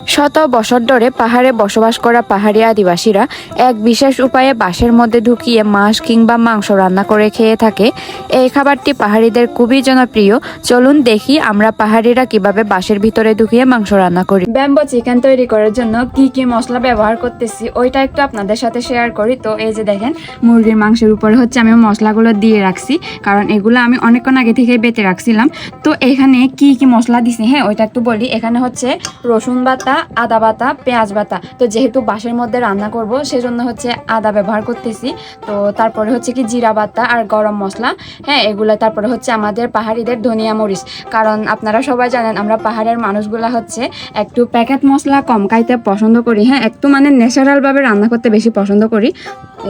শত বছর ধরে পাহাড়ে বসবাস করা পাহাড়ি আদিবাসীরা এক বিশেষ উপায়ে বাঁশের মধ্যে ঢুকিয়ে মাছ কিংবা মাংস রান্না করে খেয়ে থাকে। এই খাবারটি পাহাড়িদের খুবই জনপ্রিয়। চলুন দেখি আমরা পাহাড়িরা কীভাবে বাঁশের ভিতরে ঢুকিয়ে মাংস রান্না করি। ব্যাম্বো চিকেন তৈরি করার জন্য কি কি মশলা ব্যবহার করতেছি, ওইটা একটু আপনাদের সাথে শেয়ার করি। তো এই যে দেখেন, মুরগির মাংসের উপরে হচ্ছে আমি মশলাগুলো দিয়ে রাখছি, কারণ এগুলো আমি অনেকক্ষণ আগে থেকে বেঁচে রাখছিলাম। তো এখানে কি কি মশলা দিছি? হ্যাঁ ওইটা একটু বলি। এখানে হচ্ছে রসুন বাটা আদা বাটা, পেঁয়াজ বাটা। তো যেহেতু বাঁশের মধ্যে রান্না করব, সেজন্য হচ্ছে আদা ব্যবহার করতেছি। তো তারপরে হচ্ছে কি জিরা বাটা আর গরম মশলা। হ্যাঁ এগুলো তারপরে হচ্ছে আমাদের পাহাড়িদের ধনিয়া মরিচ। কারণ আপনারা সবাই জানেন, আমরা পাহাড়ের মানুষগুলা হচ্ছে একটু প্যাকেট মশলা কম খাইতে পছন্দ করি। হ্যাঁ একটু মানে ন্যাচারালভাবে রান্না করতে বেশি পছন্দ করি।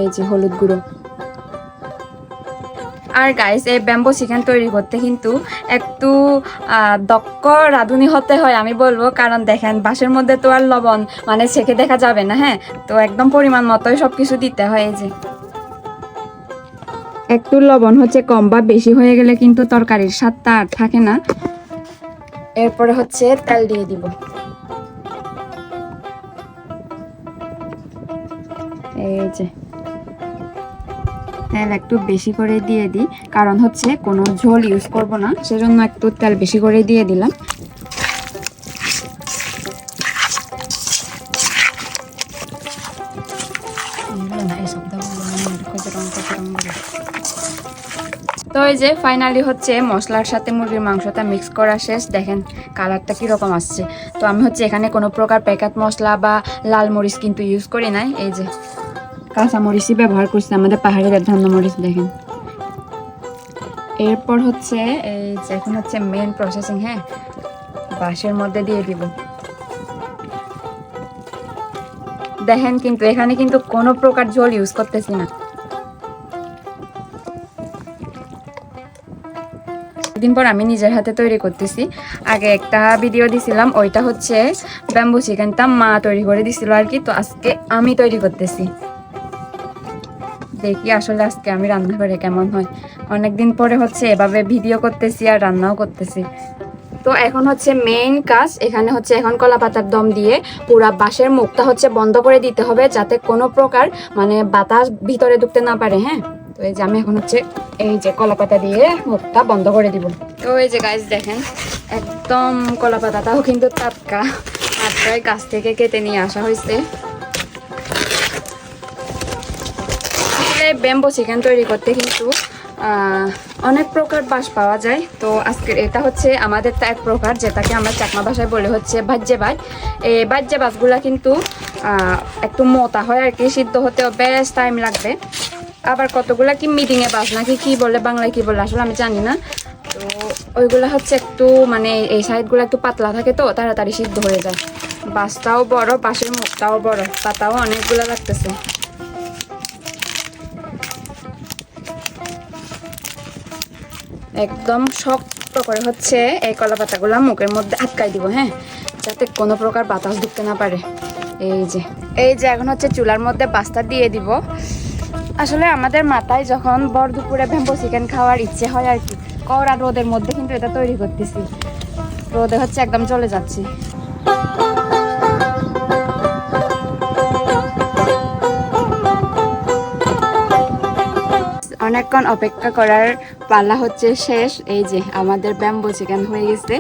এই যে হলুদ গুঁড়ো। আর গাইস এই ব্যাম্বো চিকেন তৈরি করতে কিন্তু একটু দক্ষ রাঁধুনি হতে হয়, আমি বলব। কারণ দেখেন, বাঁশের মধ্যে তো আর লবণ মানে ছেঁকে দেখা যাবে না হ্যাঁ? তো একদম পরিমাণ মতোই সব কিছু দিতে হয় এই যে। একটু লবণ হচ্ছে কম বা বেশি হয়ে গেলে কিন্তু তরকারির স্বাদটা আর থাকে না। এরপরে হচ্ছে তেল দিয়ে দিব। এই যে। তেল একটু বেশি করে দিয়ে দিই, কারণ হচ্ছে কোনো ঝোল ইউজ করব না, সেজন্য একটু তেল বেশি করে দিয়ে দিলাম। তো এই যে ফাইনালি হচ্ছে মশলার সাথে মুরগির মাংসটা মিক্স করা শেষ, দেখেন কালারটা কীরকম আসছে। তো আমি হচ্ছে এখানে কোনো প্রকার প্যাকেট মশলা বা লাল মরিচ কিন্তু ইউজ করি নাই, এই যে। কাঁচা মরিচই ব্যবহার করছি, আমাদের পাহাড়িদের ধান্য মরিচ দেখেন। এরপর হচ্ছে এখন হচ্ছে মেন প্রসেসিং হ্যাঁ? বাঁশের মধ্যে দিয়ে দিব। দেখেন কিন্তু, এখানে কিন্তু কোনো প্রকার জল ইউজ করতেছি না। দিন পর আমি নিজের হাতে তৈরি করতেছি। আগে একটা ভিডিও দিছিলাম, ওইটা হচ্ছে ব্যাম্বু চিকেনটা মা তৈরি করে দিছিল আর কি, তো আজকে আমি তৈরি করতেছি। দেখি আসলে আজকে আমি রান্না করে কেমন হয়। অনেকদিন পরে হচ্ছে এভাবে ভিডিও করতেছি আর রান্নাও করতেছি। তো এখন হচ্ছে মেইন কাজ, এখানে হচ্ছে এখন কলা পাতার দম দিয়ে পুরা বাঁশের মুখটা হচ্ছে বন্ধ করে দিতে হবে যাতে কোনো প্রকার মানে বাতাস ভিতরে ঢুকতে না পারে হ্যাঁ? তো এই যে আমি এখন হচ্ছে এই যে কলা পাতা দিয়ে মুখটা বন্ধ করে দিব। তো এই যে গাছ দেখেন, একদম কলা পাতাটাও কিন্তু টাটকা। টাটকায় গাছ থেকে কেটে নিয়ে আসা হয়েছে। আসলে ব্যাম্বো চিকেন তৈরি করতে কিন্তু অনেক প্রকার বাঁশ পাওয়া যায়। তো আজকের এটা হচ্ছে আমাদের তা এক প্রকার, যেটাকে আমরা চাকমা ভাষায় বলে হচ্ছে ভাজ্যে বাজ এই ভাজ্যে বাজগুলা কিন্তু একটু মোটা হয় আর কি, সিদ্ধ হতেও বেশ টাইম লাগবে। আবার কতগুলা কি মিটিংয়ে বাস, নাকি কি বলে, বাংলায় কি বলে, আসলে আমি জানি না। তো ওইগুলা হচ্ছে একটু মানে এই সাইডগুলো একটু পাতলা থাকে তো, তাড়াতাড়ি সিদ্ধ হয়ে যায়। বাসটাও বড় পাশের মুখটাও বড়, পাতাও অনেকগুলো লাগতেছে। একদম শক্ত করে হচ্ছে এই কলা পাতাগুলো মুখের মধ্যে আটকাই দিব হ্যাঁ? যাতে কোনো প্রকার বাতাস ঢুকতে না পারে। এই যে এই যে এখন হচ্ছে চুলার মধ্যে পাস্তা দিয়ে দিব। আসলে আমাদের মাথায় যখন বর দুপুরে ভেম্বো চিকেন খাওয়ার ইচ্ছে হয় আর কি, কড়া রোদের মধ্যে কিন্তু এটা তৈরি করতেছি। রোদে হচ্ছে একদম চলে যাচ্ছি। অনেকক্ষণ অপেক্ষা করার পাল্লা হচ্ছে শেষ। এই যে আমাদের ব্যাম্বো চিকেন হয়ে গেছে।